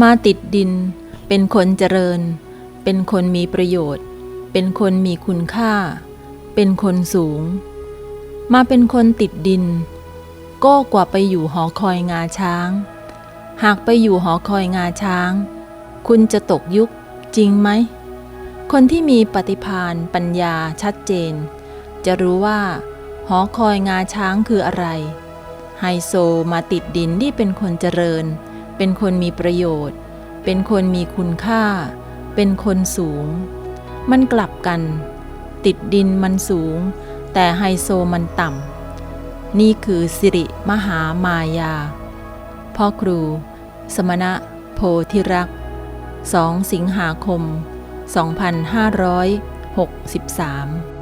มาติดดิน เป็นคนเจริญ เป็นคนมีประโยชน์ เป็นคนมีคุณค่า เป็นคนสูง มาเป็นคนติดดิน ก็กว่าไปอยู่หอคอยงาช้าง หากไปอยู่หอคอยงาช้าง คุณจะตกยุคจริงไหม คนที่มีปฏิภาณปัญญาชัดเจน จะรู้ว่า หอคอยงาช้างคืออะไร ไฮโซมาติดดินที่เป็นคนเจริญเเป็นคนมีประโยชน์ เป็นคนมีคุณค่า เป็นคนสูง มันกลับกัน ติดดินมันสูง แต่ไฮโซมันต่ำ นี่คือสิริมหามายา พ่อครู สมณะ โพธิรักษ์2สิงหาคม 2563